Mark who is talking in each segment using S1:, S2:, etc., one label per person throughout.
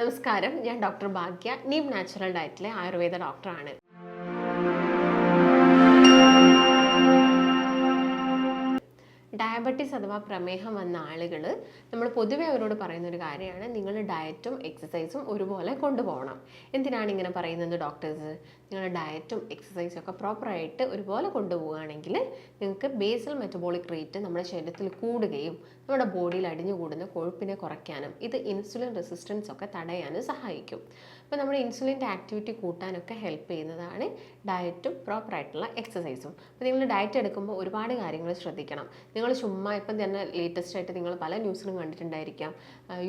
S1: നമസ്കാരം. ഞാൻ ഡോക്ടർ ഭാഗ്യ. നീം നാച്ചുറൽ ഡയറ്റിലെ ആയുർവേദ ഡോക്ടറാണ്. ഡയബറ്റീസ് അഥവാ പ്രമേഹം വന്ന ആളുകൾ നമ്മൾ പൊതുവെ അവരോട് പറയുന്ന ഒരു കാര്യമാണ് നിങ്ങൾ ഡയറ്റും എക്സസൈസും ഒരുപോലെ കൊണ്ടുപോകണം. എന്തിനാണ് ഇങ്ങനെ പറയുന്നത് ഡോക്ടേഴ്സ്? നിങ്ങൾ ഡയറ്റും എക്സസൈസും ഒക്കെ പ്രോപ്പറായിട്ട് ഒരുപോലെ കൊണ്ടുപോവുകയാണെങ്കിൽ നിങ്ങൾക്ക് ബേസൽ മെറ്റബോളിക് റേറ്റ് നമ്മുടെ ശരീരത്തിൽ കൂടുകയും നമ്മുടെ ബോഡിയിൽ അടിഞ്ഞു കൂടുന്ന കൊഴുപ്പിനെ കുറയ്ക്കാനും ഇത് ഇൻസുലിൻ റെസിസ്റ്റൻസ് ഒക്കെ തടയാനും സഹായിക്കും. അപ്പോൾ നമ്മുടെ ഇൻസുലിന്റെ ആക്ടിവിറ്റി കൂട്ടാനൊക്കെ ഹെൽപ്പ് ചെയ്യുന്നതാണ് ഡയറ്റും പ്രോപ്പറായിട്ടുള്ള എക്സസൈസും അപ്പോൾ നിങ്ങൾ ഡയറ്റ് എടുക്കുമ്പോൾ ഒരുപാട് കാര്യങ്ങൾ ശ്രദ്ധിക്കണം. നിങ്ങൾ ചുമ്മാ ഇപ്പം തന്നെ ലേറ്റസ്റ്റ് ആയിട്ട് നിങ്ങൾ പല ന്യൂസിലും കണ്ടിട്ടുണ്ടായിരിക്കാം.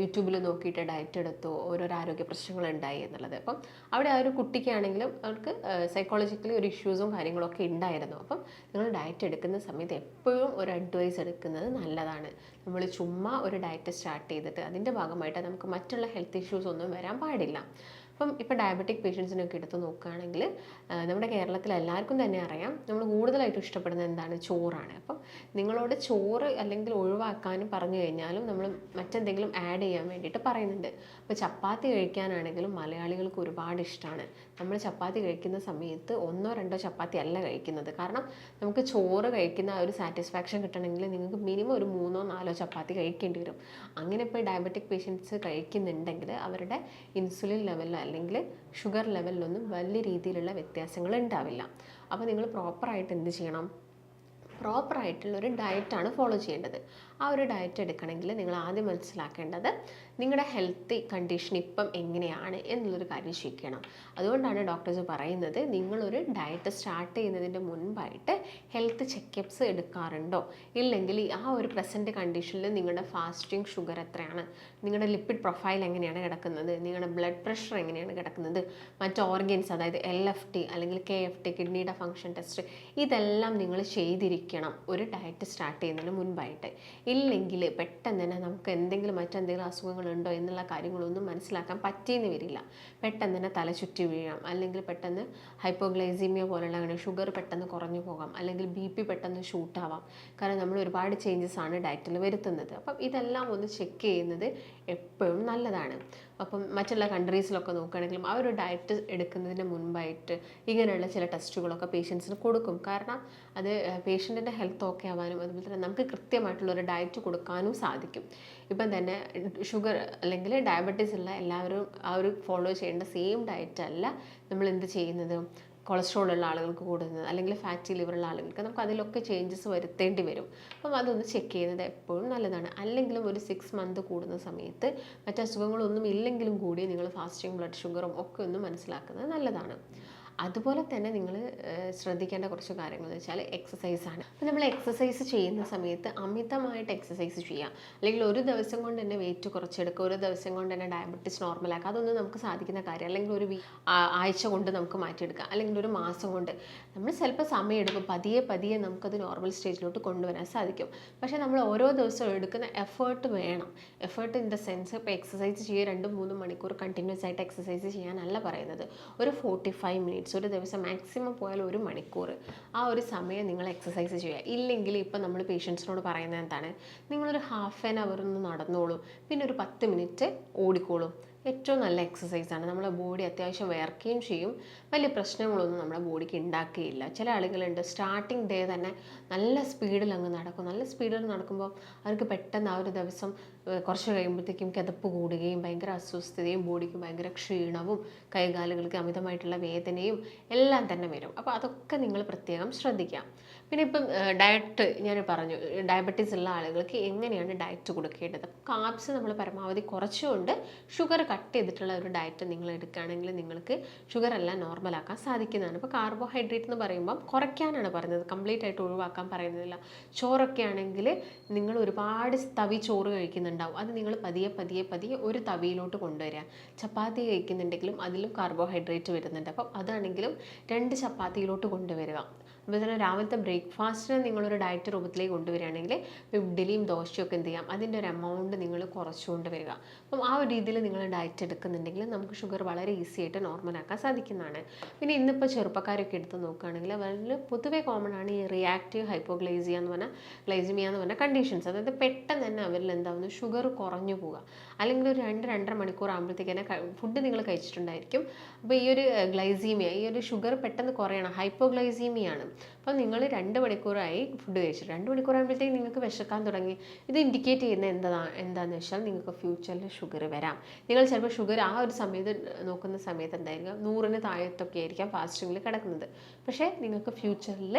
S1: യൂട്യൂബിൽ നോക്കിയിട്ട് ഡയറ്റ് എടുത്തു ഓരോരോ ആരോഗ്യ പ്രശ്നങ്ങൾ ഉണ്ടായി എന്നുള്ളത്. അപ്പം അവിടെ ആ ഒരു കുട്ടിക്കാണെങ്കിലും അവർക്ക് സൈക്കോളജിക്കലി ഒരു ഇഷ്യൂസും കാര്യങ്ങളൊക്കെ ഉണ്ടായിരുന്നു. അപ്പം നിങ്ങൾ ഡയറ്റ് എടുക്കുന്ന സമയത്ത് എപ്പോഴും ഒരു അഡ്വൈസ് എടുക്കുന്നത് നല്ലതാണ്. നമ്മൾ ചുമ്മാ ഒരു ഡയറ്റ് സ്റ്റാർട്ട് ചെയ്തിട്ട് അതിന്റെ ഭാഗമായിട്ട് നമുക്ക് മറ്റുള്ള ഹെൽത്ത് ഇഷ്യൂസ് ഒന്നും വരാൻ പാടില്ല. അപ്പം ഇപ്പോൾ ഡയബറ്റിക് പേഷ്യൻസിനൊക്കെ എടുത്ത് നോക്കുകയാണെങ്കിൽ നമ്മുടെ കേരളത്തിൽ എല്ലാവർക്കും തന്നെ അറിയാം നമ്മൾ കൂടുതലായിട്ടും ഇഷ്ടപ്പെടുന്നത് എന്താണ്? ചോറാണ്. അപ്പം നിങ്ങളോട് ചോറ് അല്ലെങ്കിൽ ഒഴിവാക്കാനും പറഞ്ഞു കഴിഞ്ഞാലും നമ്മൾ മറ്റെന്തെങ്കിലും ആഡ് ചെയ്യാൻ വേണ്ടിയിട്ട് പറയുന്നുണ്ട്. അപ്പോൾ ചപ്പാത്തി കഴിക്കാനാണെങ്കിലും മലയാളികൾക്ക് ഒരുപാട് ഇഷ്ടമാണ്. നമ്മൾ ചപ്പാത്തി കഴിക്കുന്ന സമയത്ത് ഒന്നോ രണ്ടോ ചപ്പാത്തി അല്ല കഴിക്കുന്നത്. കാരണം നമുക്ക് ചോറ് കഴിക്കുന്ന ഒരു സാറ്റിസ്ഫാക്ഷൻ കിട്ടണമെങ്കിൽ നിങ്ങൾക്ക് മിനിമം ഒരു മൂന്നോ നാലോ ചപ്പാത്തി കഴിക്കേണ്ടി വരും. അങ്ങനെ ഇപ്പോൾ ഡയബറ്റിക് പേഷ്യൻസ് കഴിക്കുന്നുണ്ടെങ്കിൽ അവരുടെ ഇൻസുലിൻ ലെവലിലോ അല്ലെങ്കിൽ ഷുഗർ ലെവലിലൊന്നും വലിയ രീതിയിലുള്ള വ്യത്യാസങ്ങൾ ഉണ്ടാവില്ല. അപ്പോൾ നിങ്ങൾ പ്രോപ്പറായിട്ട് എന്ത് ചെയ്യണം? പ്രോപ്പറായിട്ടുള്ള ഒരു ഡയറ്റാണ് ഫോളോ ചെയ്യേണ്ടത്. ആ ഒരു ഡയറ്റ് എടുക്കണമെങ്കിൽ നിങ്ങൾ ആദ്യം മനസ്സിലാക്കേണ്ടത് നിങ്ങളുടെ ഹെൽത്തി കണ്ടീഷൻ ഇപ്പം എങ്ങനെയാണ് എന്നുള്ളൊരു കാര്യം ശരിക്കണം അതുകൊണ്ടാണ് ഡോക്ടേഴ്സ് പറയുന്നത് നിങ്ങളൊരു ഡയറ്റ് സ്റ്റാർട്ട് ചെയ്യുന്നതിന്റെ മുൻപായിട്ട് ഹെൽത്ത് ചെക്കപ്സ് എടുക്കാറുണ്ടോ? ഇല്ലെങ്കിൽ ആ ഒരു പ്രസന്റ് കണ്ടീഷനിൽ നിങ്ങളുടെ ഫാസ്റ്റിംഗ് ഷുഗർ എത്രയാണ്? നിങ്ങളുടെ ലിപ്പിഡ് പ്രൊഫൈൽ എങ്ങനെയാണ് കിടക്കുന്നത്? നിങ്ങളുടെ ബ്ലഡ് പ്രഷർ എങ്ങനെയാണ് കിടക്കുന്നത്? മറ്റ് ഓർഗൻസ് അതായത് എൽ എഫ് ടി അല്ലെങ്കിൽ കെ എഫ് ടി കിഡ്നിയുടെ ഫങ്ഷൻ ടെസ്റ്റ് ഇതെല്ലാം നിങ്ങൾ ചെയ്തിരിക്കണം ഒരു ഡയറ്റ് സ്റ്റാർട്ട് ചെയ്യുന്നതിന് മുൻപായിട്ട്. ഇല്ലെങ്കിൽ പെട്ടെന്ന് തന്നെ നമുക്ക് എന്തെങ്കിലും മറ്റെന്തെങ്കിലും അസുഖങ്ങളുണ്ടോ എന്നുള്ള കാര്യങ്ങളൊന്നും മനസ്സിലാക്കാൻ പറ്റിയെന്ന് വരില്ല. പെട്ടെന്ന് തന്നെ തല ചുറ്റി വീഴാം. അല്ലെങ്കിൽ പെട്ടെന്ന് ഹൈപ്പോഗ്ലൈസീമിയ പോലുള്ള അങ്ങനെ ഷുഗർ പെട്ടെന്ന് കുറഞ്ഞു പോകാം. അല്ലെങ്കിൽ ബി പി പെട്ടെന്ന് ഷൂട്ടാവാം കാരണം നമ്മൾ ഒരുപാട് ചേഞ്ചസ് ആണ് ഡയറ്റിൽ വരുത്തുന്നത്. അപ്പം ഇതെല്ലാം ഒന്ന് ചെക്ക് ചെയ്യുന്നത് എപ്പോഴും നല്ലതാണ്. അപ്പം മറ്റുള്ള കൺട്രീസിലൊക്കെ നോക്കുകയാണെങ്കിലും ആ ഒരു ഡയറ്റ് എടുക്കുന്നതിന് മുൻപായിട്ട് ഇങ്ങനെയുള്ള ചില ടെസ്റ്റുകളൊക്കെ പേഷ്യൻസിന് കൊടുക്കും. കാരണം അത് പേഷ്യന്റിന്റെ ഹെൽത്ത് ഓക്കെ ആവാനും അതുപോലെ തന്നെ നമുക്ക് കൃത്യമായിട്ടുള്ള ഒരു ഡയറ്റ് കൊടുക്കാനും സാധിക്കും. ഇപ്പം തന്നെ ഷുഗർ അല്ലെങ്കിൽ ഡയബറ്റീസ് ഉള്ള എല്ലാവരും ആ ഒരു ഫോളോ ചെയ്യേണ്ട സെയിം ഡയറ്റ് അല്ല നമ്മൾ എന്ത് ചെയ്യുന്നത്? കൊളസ്ട്രോൾ ഉള്ള ആളുകൾക്ക് കൂടുന്നത് അല്ലെങ്കിൽ ഫാറ്റി ലിവർ ഉള്ള ആളുകൾക്ക് നമുക്ക് അതിലൊക്കെ ചേഞ്ചസ് വരുത്തേണ്ടി വരും. അപ്പം അതൊന്ന് ചെക്ക് ചെയ്യുന്നത് എപ്പോഴും നല്ലതാണ്. അല്ലെങ്കിലും ഒരു സിക്സ് മന്ത് കൂടുന്ന സമയത്ത് മറ്റ് അസുഖങ്ങളൊന്നും ഇല്ലെങ്കിലും കൂടി നിങ്ങൾ ഫാസ്റ്റിംഗ് ബ്ലഡ് ഷുഗറും ഒക്കെ ഒന്ന് മനസ്സിലാക്കുന്നത് നല്ലതാണ്. അതുപോലെ തന്നെ നിങ്ങൾ ശ്രദ്ധിക്കേണ്ട കുറച്ച് കാര്യങ്ങൾ എന്ന് വെച്ചാൽ എക്സസൈസാണ് അപ്പോൾ നമ്മൾ എക്സസൈസ് ചെയ്യുന്ന സമയത്ത് അമിതമായിട്ട് എക്സസൈസ് ചെയ്യാം. അല്ലെങ്കിൽ ഒരു ദിവസം കൊണ്ട് തന്നെ വെയിറ്റ് കുറച്ചെടുക്കുക ഒരു ദിവസം കൊണ്ട് തന്നെ ഡയബറ്റീസ് നോർമലാക്കുക അതൊന്നും നമുക്ക് സാധിക്കുന്ന കാര്യം. അല്ലെങ്കിൽ ഒരു ആഴ്ച കൊണ്ട് നമുക്ക് മാറ്റിയെടുക്കാം. അല്ലെങ്കിൽ ഒരു മാസം കൊണ്ട്. നമ്മൾ ചിലപ്പോൾ സമയം എടുക്കും. പതിയെ പതിയെ നമുക്കത് നോർമൽ സ്റ്റേജിലോട്ട് കൊണ്ടുവരാൻ സാധിക്കും. പക്ഷേ നമ്മൾ ഓരോ ദിവസവും എടുക്കുന്ന എഫേർട്ട് വേണം. എഫേർട്ട് ഇൻ ദ സെൻസ് ഇപ്പോൾ എക്സസൈസ് ചെയ്യുക രണ്ട് മൂന്ന് മണിക്കൂർ കണ്ടിന്യൂസ് ആയിട്ട് എക്സസൈസ് ചെയ്യാനല്ല പറയുന്നത്. ഒരു ഫോർട്ടി ഫൈവ് മിനിറ്റ്സ് ഒരു ദിവസം മാക്സിമം പോയാൽ ഒരു മണിക്കൂർ. ആ ഒരു സമയം നിങ്ങൾ എക്സസൈസ് ചെയ്യുക. ഇല്ലെങ്കിൽ ഇപ്പം നമ്മൾ പേഷ്യൻസിനോട് പറയുന്നത് എന്താണ്? നിങ്ങളൊരു ഹാഫ് ആൻ അവർ ഒന്ന് നടന്നോളൂ. പിന്നെ ഒരു പത്ത് മിനിറ്റ് ഓടിക്കോളൂ. ഏറ്റവും നല്ല എക്സസൈസാണ് നമ്മുടെ ബോഡി അത്യാവശ്യം വിയർക്കുകയും ചെയ്യും വലിയ പ്രശ്നങ്ങളൊന്നും നമ്മുടെ ബോഡിക്ക് ഉണ്ടാക്കുകയില്ല ചില ആളുകളുണ്ട് സ്റ്റാർട്ടിങ് ഡേ തന്നെ നല്ല സ്പീഡിൽ അങ്ങ് നടക്കും. നല്ല സ്പീഡിൽ നടക്കുമ്പോൾ അവർക്ക് പെട്ടെന്ന് ആ ഒരു ദിവസം കുറച്ച് കഴിയുമ്പോഴത്തേക്കും കിതപ്പ് കൂടുകയും ഭയങ്കര അസ്വസ്ഥതയും ബോഡിക്ക് ഭയങ്കര ക്ഷീണവും കൈകാലുകൾക്ക് അമിതമായിട്ടുള്ള വേദനയും എല്ലാം തന്നെ വരും. അപ്പോൾ അതൊക്കെ നിങ്ങൾ പ്രത്യേകം ശ്രദ്ധിക്കാം. പിന്നെ ഇപ്പം ഡയറ്റ് ഞാൻ പറഞ്ഞു ഡയബറ്റീസ് ഉള്ള ആളുകൾക്ക് എങ്ങനെയാണ് ഡയറ്റ് കൊടുക്കേണ്ടത്? കാർബ്സ് നമ്മൾ പരമാവധി കുറച്ചുകൊണ്ട് ഷുഗർ കട്ട് ചെയ്തിട്ടുള്ള ഒരു ഡയറ്റ് നിങ്ങൾ എടുക്കുകയാണെങ്കിൽ നിങ്ങൾക്ക് ഷുഗർ എല്ലാം നോർമലാക്കാൻ സാധിക്കുന്നതാണ്. ഇപ്പോൾ കാർബോഹൈഡ്രേറ്റ് എന്ന് പറയുമ്പം കുറയ്ക്കാനാണ് പറയുന്നത് കംപ്ലീറ്റ് ആയിട്ട് ഒഴിവാക്കാൻ പറയുന്നില്ല. ചോറൊക്കെ ആണെങ്കിൽ നിങ്ങൾ ഒരുപാട് തവി ചോറ് കഴിക്കുന്നുണ്ടാവും. അത് നിങ്ങൾ പതിയെ പതിയെ പതിയെ ഒരു തവിയിലോട്ട് കൊണ്ടുവരിക. ചപ്പാത്തി കഴിക്കുന്നുണ്ടെങ്കിലും അതിലും കാർബോഹൈഡ്രേറ്റ് വരുന്നുണ്ട്. അപ്പം അതാണെങ്കിലും രണ്ട് ചപ്പാത്തിയിലോട്ട് കൊണ്ടുവരിക. അപ്പോൾ തന്നെ രാവിലത്തെ ബ്രേക്ക്ഫാസ്റ്റിന് നിങ്ങളൊരു ഡയറ്റ് രൂപത്തിലേക്ക് കൊണ്ടുവരികയാണെങ്കിൽ ഇഡ്ഡലിയും ദോശയും ഒക്കെ എന്ത് ചെയ്യാം? അതിന്റെ ഒരു എമൗണ്ട് നിങ്ങൾ കുറച്ചുകൊണ്ട് വരിക. അപ്പം ആ ഒരു രീതിയിൽ നിങ്ങൾ ഡയറ്റ് എടുക്കുന്നുണ്ടെങ്കിൽ നമുക്ക് ഷുഗർ വളരെ ഈസി ആയിട്ട് നോർമലാക്കാൻ സാധിക്കുന്നതാണ്. പിന്നെ ഇന്നിപ്പോൾ ചെറുപ്പക്കാരൊക്കെ എടുത്ത് നോക്കുകയാണെങ്കിൽ വളരെ പൊതുവെ കോമൺ ആണ് ഈ റിയാക്റ്റീവ് ഹൈപ്പോഗ്ലൈസിയ എന്ന് പറഞ്ഞാൽ ഗ്ലൈസിമിയ എന്ന് പറഞ്ഞ കണ്ടീഷൻസ് അതായത് പെട്ടെന്ന് തന്നെ അവരിൽ എന്താവുന്നു? ഷുഗർ കുറഞ്ഞു പോവുക. അല്ലെങ്കിൽ ഒരു രണ്ട് രണ്ടര മണിക്കൂർ ആകുമ്പോഴത്തേക്ക് തന്നെ ഫുഡ് നിങ്ങൾ കഴിച്ചിട്ടുണ്ടായിരിക്കും. അപ്പോൾ ഈ ഒരു ഗ്ലൈസീമിയ ഈ ഒരു ഷുഗർ പെട്ടെന്ന് കുറയണം. ഹൈപ്പോഗ്ലൈസീമിയാണ് അപ്പം നിങ്ങൾ രണ്ട് മണിക്കൂറായി ഫുഡ് കഴിച്ചു രണ്ട് മണിക്കൂർ ആകുമ്പോഴത്തേക്ക് നിങ്ങൾക്ക് വിശക്കാൻ തുടങ്ങി. ഇത് ഇൻഡിക്കേറ്റ് ചെയ്യുന്ന എന്താ എന്താണെന്ന് വെച്ചാൽ നിങ്ങൾക്ക് ഫ്യൂച്ചറിൽ ഷുഗർ വരാം. നിങ്ങൾ ചിലപ്പോൾ ഷുഗർ ആ ഒരു സമയത്ത് നോക്കുന്ന സമയത്ത് എന്തായിരിക്കും? നൂറിന് താഴത്തൊക്കെ ആയിരിക്കാം ഫാസ്റ്റിങ്ങിൽ കിടക്കുന്നത്. പക്ഷേ നിങ്ങൾക്ക് ഫ്യൂച്ചറിൽ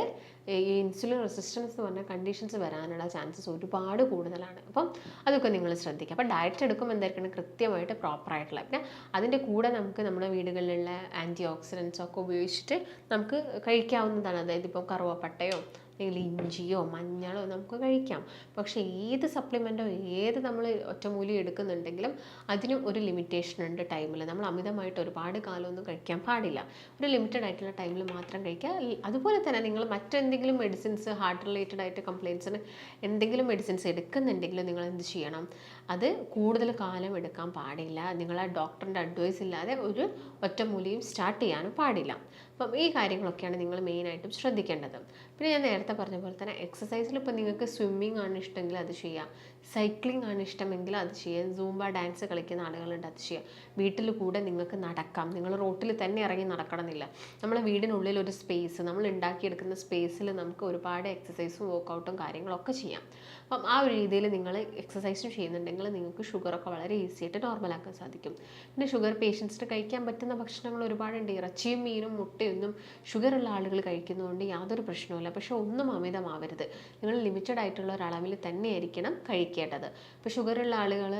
S1: ഈ ഇൻസുലിൻ റെസിസ്റ്റൻസ് എന്ന് പറഞ്ഞ കണ്ടീഷൻസ് വരാനുള്ള ചാൻസസ് ഒരുപാട് കൂടുതലാണ്. അപ്പം അതൊക്കെ നിങ്ങൾ ശ്രദ്ധിക്കുക. അപ്പോൾ ഡയറ്റ് എടുക്കുമ്പോൾ എന്തായിരിക്കണം? കൃത്യമായിട്ട് പ്രോപ്പർ ആയിട്ടുള്ള പിന്നെ അതിന്റെ കൂടെ നമുക്ക് നമ്മുടെ വീടുകളിലുള്ള ആന്റി ഓക്സിഡൻസ് ഒക്കെ ഉപയോഗിച്ചിട്ട് നമുക്ക് കഴിക്കാവുന്നതാണ്. അതായത് ഇപ്പോൾ കറുവപ്പട്ടയോ അല്ലെങ്കിൽ ഇഞ്ചിയോ മഞ്ഞളോ നമുക്ക് കഴിക്കാം. പക്ഷേ ഏത് സപ്ലിമെന്റോ ഏത് നമ്മൾ ഒറ്റമൂലി എടുക്കുന്നുണ്ടെങ്കിലും അതിനും ഒരു ലിമിറ്റേഷൻ ഉണ്ട് ടൈമിൽ നമ്മൾ അമിതമായിട്ട് ഒരുപാട് കാലമൊന്നും കഴിക്കാൻ പാടില്ല. ഒരു ലിമിറ്റഡ് ആയിട്ടുള്ള ടൈമിൽ മാത്രം കഴിക്കുക. അതുപോലെ തന്നെ നിങ്ങൾ മറ്റെന്തെങ്കിലും മെഡിസിൻസ് ഹാർട്ട് റിലേറ്റഡ് ആയിട്ട് കംപ്ലയിൻസിന് എന്തെങ്കിലും മെഡിസിൻസ് എടുക്കുന്നുണ്ടെങ്കിലും നിങ്ങൾ എന്ത് ചെയ്യണം? അത് കൂടുതൽ കാലം എടുക്കാൻ പാടില്ല. നിങ്ങൾ ഡോക്ടറിന്റെ അഡ്വൈസ് ഇല്ലാതെ ഒരു ഒറ്റമൂലിയും സ്റ്റാർട്ട് ചെയ്യാനും പാടില്ല. അപ്പം ഈ കാര്യങ്ങളൊക്കെയാണ് നിങ്ങൾ മെയിനായിട്ടും ശ്രദ്ധിക്കേണ്ടത്. പിന്നെ ഞാൻ നേരത്തെ പറഞ്ഞ പോലെ തന്നെ എക്സസൈസിൽ ഇപ്പോൾ നിങ്ങൾക്ക് സ്വിമ്മിംഗ് ആണ് ഇഷ്ടമെങ്കിൽ അത് ചെയ്യാം. സൈക്ലിംഗ് ആണ് ഇഷ്ടമെങ്കിൽ അത് ചെയ്യാം സൂംബ ഡാൻസ് കളിക്കുന്ന ആളുകളുണ്ട് അത് ചെയ്യാം വീട്ടിൽ കൂടെ നിങ്ങൾക്ക് നടക്കാം. നിങ്ങൾ റോട്ടിൽ തന്നെ ഇറങ്ങി നടക്കണമെന്നില്ല. നമ്മളെ വീടിനുള്ളിൽ ഒരു സ്പേസ് നമ്മൾ ഉണ്ടാക്കിയെടുക്കുന്ന സ്പേസിൽ നമുക്ക് ഒരുപാട് എക്സസൈസും വർക്കൗട്ടും കാര്യങ്ങളൊക്കെ ചെയ്യാം. അപ്പം ആ ഒരു രീതിയിൽ നിങ്ങൾ എക്സസൈസും ചെയ്യുന്നുണ്ടെങ്കിൽ നിങ്ങൾക്ക് ഷുഗറൊക്കെ വളരെ ഈസി ആയിട്ട് നോർമലാക്കാൻ സാധിക്കും. പിന്നെ ഷുഗർ പേഷ്യൻസിന് കഴിക്കാൻ പറ്റുന്ന ഭക്ഷണങ്ങൾ ഒരുപാടുണ്ട്. ഇറച്ചിയും മീനും മുട്ടയൊന്നും ഉള്ള ആളുകൾ കഴിക്കുന്നതുകൊണ്ട് യാതൊരു പ്രശ്നവുമില്ല. പക്ഷേ ഒന്നും അമിതമാവരുത്. നിങ്ങൾ ലിമിറ്റഡ് ആയിട്ടുള്ള ഒരളവിൽ തന്നെയായിരിക്കണം കഴിക്കേണ്ടത് ഇപ്പോൾ ഷുഗറുള്ള ആളുകൾ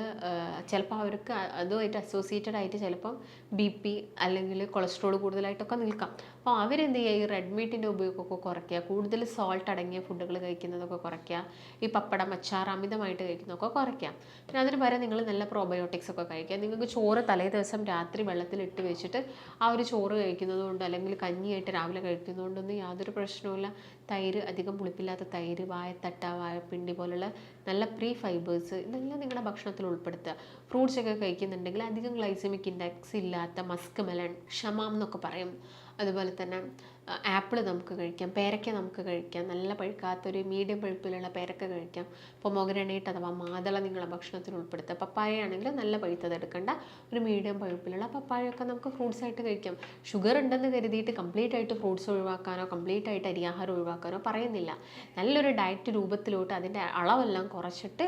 S1: ചിലപ്പോൾ അവർക്ക് അതുമായിട്ട് അസോസിയേറ്റഡ് ആയിട്ട് ചിലപ്പം ബി പി അല്ലെങ്കിൽ കൊളസ്ട്രോൾ കൂടുതലായിട്ടൊക്കെ നിൽക്കാം. അപ്പോൾ അവരെന്ത് ചെയ്യുക? ഈ റെഡ് മീറ്റിന്റെ ഉപയോഗമൊക്കെ കുറയ്ക്കുക. കൂടുതൽ സോൾട്ട് അടങ്ങിയ ഫുഡുകൾ കഴിക്കുന്നതൊക്കെ കുറയ്ക്കുക. ഈ പപ്പടം അച്ചാർ അമിതമായിട്ട് കഴിക്കുന്നതൊക്കെ കുറയ്ക്കാം പിന്നെ അതിന് പകരം നിങ്ങൾ നല്ല പ്രോബയോട്ടിക്സ് ഒക്കെ കഴിക്കുക. നിങ്ങൾക്ക് ചോറ് തലേ ദിവസം രാത്രി വെള്ളത്തിൽ ഇട്ട് വെച്ചിട്ട് ആ ഒരു ചോറ് കഴിക്കുന്നതുകൊണ്ട് അല്ലെങ്കിൽ കഞ്ഞിയായിട്ട് രാവിലെ കഴിക്കുന്നതുകൊണ്ടൊന്നും യാതൊരു പ്രശ്നവുമില്ല തൈര് അധികം പുളിപ്പില്ലാത്ത തൈര് വായത്തട്ട വാഴപ്പിണ്ടി പോലുള്ള നല്ല പ്രീ ഫൈബേഴ്സ് ഇതെല്ലാം നിങ്ങളുടെ ഭക്ഷണത്തിൽ ഉൾപ്പെടുത്തുക. ഫ്രൂട്ട്സ് ഒക്കെ കഴിക്കുന്നുണ്ടെങ്കിൽ അധികം ഗ്ലൈസമിക് ഇൻഡെക്സ് ഇല്ലാത്ത മസ്ക് മെലൺ ഷമാം എന്നൊക്കെ പറയും. അതുപോലെ തന്നെ. ആപ്പിൾ നമുക്ക് കഴിക്കാം പേരക്ക നമുക്ക് കഴിക്കാം നല്ല പഴുക്കാത്തൊരു മീഡിയം പഴുപ്പിലുള്ള പേരക്ക കഴിക്കാം. ഇപ്പോൾ പൊമോഗ്രനേറ്റ് അഥവാ മാതള നിങ്ങളുടെ ഭക്ഷണത്തിൽ ഉൾപ്പെടുത്തുക. പപ്പായ ആണെങ്കിൽ നല്ല പഴുത്തത് എടുക്കേണ്ട ഒരു മീഡിയം പഴുപ്പിലുള്ള പപ്പായൊക്കെ നമുക്ക് ഫ്രൂട്ട്സ് ആയിട്ട് കഴിക്കാം. ഷുഗർ ഉണ്ടെന്ന് കരുതിയിട്ട് കംപ്ലീറ്റ് ആയിട്ട് ഫ്രൂട്ട്സ് ഒഴിവാക്കാനോ കംപ്ലീറ്റ് ആയിട്ട് അരിയാഹാരം ഒഴിവാക്കാനോ പറയുന്നില്ല. നല്ലൊരു ഡയറ്റ് രൂപത്തിലോട്ട് അതിന്റെ അളവെല്ലാം കുറച്ചിട്ട്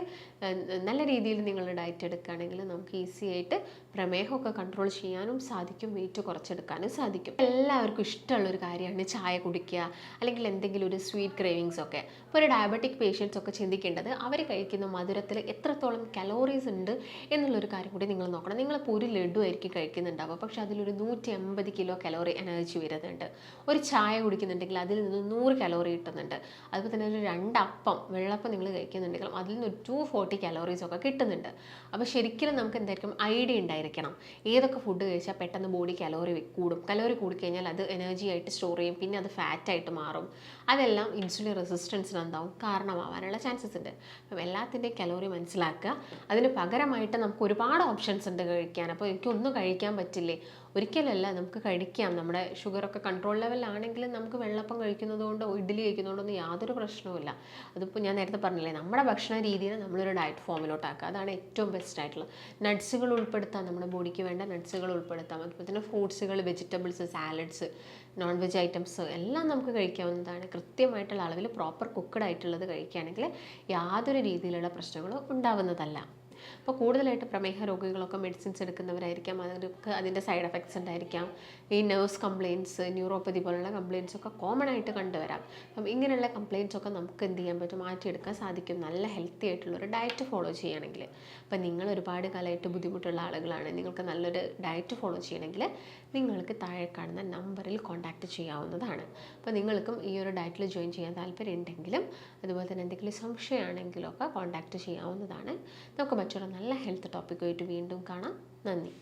S1: നല്ല രീതിയിൽ നിങ്ങൾ ഡയറ്റ് എടുക്കുകയാണെങ്കിൽ നമുക്ക് ഈസി ആയിട്ട് പ്രമേഹമൊക്കെ കൺട്രോൾ ചെയ്യാനും സാധിക്കും വെയിറ്റ് കുറച്ചെടുക്കാനും സാധിക്കും. എല്ലാവർക്കും ഇഷ്ടമുള്ളൊരു കാര്യമാണ് ചായ കുടിക്കുക അല്ലെങ്കിൽ എന്തെങ്കിലും ഒരു സ്വീറ്റ് ക്രേവിങ്സ് ഒക്കെ. അപ്പോൾ ഒരു ഡയബറ്റിക് പേഷ്യൻസ് ഒക്കെ ചിന്തിക്കേണ്ടത് അവർ കഴിക്കുന്ന മധുരത്തിൽ എത്രത്തോളം കലോറീസ് ഉണ്ട് എന്നുള്ളൊരു കാര്യം കൂടി നിങ്ങൾ നോക്കണം. നിങ്ങളിപ്പോൾ ഒരു ലഡു ആയിരിക്കും കഴിക്കുന്നുണ്ടാവുക. പക്ഷെ അതിലൊരു നൂറ്റി അമ്പത് കിലോ കലോറി എനർജി വരുന്നുണ്ട്. ഒരു ചായ കുടിക്കുന്നുണ്ടെങ്കിൽ അതിൽ നിന്ന് നൂറ് കലോറി കിട്ടുന്നുണ്ട്. അതുപോലെ തന്നെ ഒരു രണ്ടപ്പം വെള്ളപ്പം നിങ്ങൾ കഴിക്കുന്നുണ്ടെങ്കിലും അതിൽ നിന്ന് ടു ഫോർട്ടി കലോറീസ് ഒക്കെ കിട്ടുന്നുണ്ട്. അപ്പോൾ ശരിക്കും നമുക്ക് എന്തായിരിക്കും? ഐഡിയ ഉണ്ടായിരിക്കണം. ഏതൊക്കെ ഫുഡ് കഴിച്ചാൽ പെട്ടെന്ന് ബോഡി കലോറി കൂടും. കലോറി കൂടിക്കഴിഞ്ഞാൽ അത് എനർജി ആയിട്ട് സ്റ്റോർ ചെയ്യും പിന്നെ അത് ഫാറ്റായിട്ട് മാറും. അതെല്ലാം ഇൻസുലിൻ റെസിസ്റ്റൻസിന് എന്താവും? കാരണമാവാനുള്ള ചാൻസസ് ഉണ്ട്. അപ്പം എല്ലാത്തിന്റെയും കലോറി മനസ്സിലാക്കുക. അതിന് പകരമായിട്ട് നമുക്ക് ഒരുപാട് ഓപ്ഷൻസ് ഉണ്ട് കഴിക്കാൻ. അപ്പോൾ എനിക്കൊന്നും കഴിക്കാൻ പറ്റില്ലേ? ഒരിക്കലല്ല നമുക്ക് കഴിക്കാം. നമ്മുടെ ഷുഗറൊക്കെ കൺട്രോൾ ലെവലാണെങ്കിലും നമുക്ക് വെള്ളപ്പം കഴിക്കുന്നതുകൊണ്ടോ ഇഡ്ഡലി കഴിക്കുന്നതുകൊണ്ടൊന്നും യാതൊരു പ്രശ്നവുമില്ല അതിപ്പോൾ ഞാൻ നേരത്തെ പറഞ്ഞില്ലേ നമ്മുടെ ഭക്ഷണ രീതിയെ നമ്മളൊരു ഡയറ്റ് ഫോമിലോട്ടാക്കുക അതാണ് ഏറ്റവും ബെസ്റ്റ് ആയിട്ടുള്ളത്. നട്ട്സുകൾ ഉൾപ്പെടുത്താം നമ്മുടെ ബോഡിക്ക് വേണ്ട നട്ട്സുകൾ ഉൾപ്പെടുത്താം. അതുപോലെ തന്നെ ഫ്രൂട്ട്സുകൾ vegetables salads non veg items എല്ലാം നമുക്ക് കഴിക്കാവുന്നതാണ്. കൃത്യമായിട്ടുള്ള അളവിൽ പ്രോപ്പർ കുക്ക്ഡ് ആയിട്ടുള്ളത് കഴിക്കുകയാണെങ്കിൽ യാതൊരു രീതിയിലുള്ള പ്രശ്നങ്ങളും ഉണ്ടാവുന്നതല്ല. അപ്പോൾ കൂടുതലായിട്ട് പ്രമേഹ രോഗികളൊക്കെ മെഡിസിൻസ് എടുക്കുന്നവരായിരിക്കാം. അവർക്ക് അതിന്റെ സൈഡ് എഫക്ട്സ് ഉണ്ടായിരിക്കാം. ഈ നെർവ്സ് കംപ്ലയിന്റ്സ് ന്യൂറോപ്പതി പോലുള്ള കംപ്ലയിന്റ്സ് ഒക്കെ കോമൺ ആയിട്ട് കണ്ടുവരാം. അപ്പം ഇങ്ങനെയുള്ള കംപ്ലയിന്റ്സ് ഒക്കെ നമുക്ക് എന്ത് ചെയ്യാൻ പറ്റും? മാറ്റിയെടുക്കാൻ സാധിക്കും. നല്ല ഹെൽത്തി ആയിട്ടുള്ള ഒരു ഡയറ്റ് ഫോളോ ചെയ്യുകയാണെങ്കിൽ അപ്പം നിങ്ങൾ ഒരുപാട് കാലമായിട്ട് ബുദ്ധിമുട്ടുള്ള ആളുകളാണ്. നിങ്ങൾക്ക് നല്ലൊരു ഡയറ്റ് ഫോളോ ചെയ്യണമെങ്കിൽ നിങ്ങൾക്ക് താഴെ കാണുന്ന നമ്പറിൽ കോൺടാക്റ്റ് ചെയ്യാവുന്നതാണ്. അപ്പോൾ നിങ്ങൾക്കും ഈ ഒരു ഡയറ്റിൽ ജോയിൻ ചെയ്യാൻ താല്പര്യം ഉണ്ടെങ്കിലും അതുപോലെ തന്നെ എന്തെങ്കിലും സംശയമാണെങ്കിലും ഒക്കെ കോൺടാക്റ്റ് ചെയ്യാവുന്നതാണ്. നമുക്ക് കുറച്ചുകൂടെ നല്ല ഹെൽത്ത് ടോപ്പിക്കുമായിട്ട് വീണ്ടും കാണാം. നന്ദി.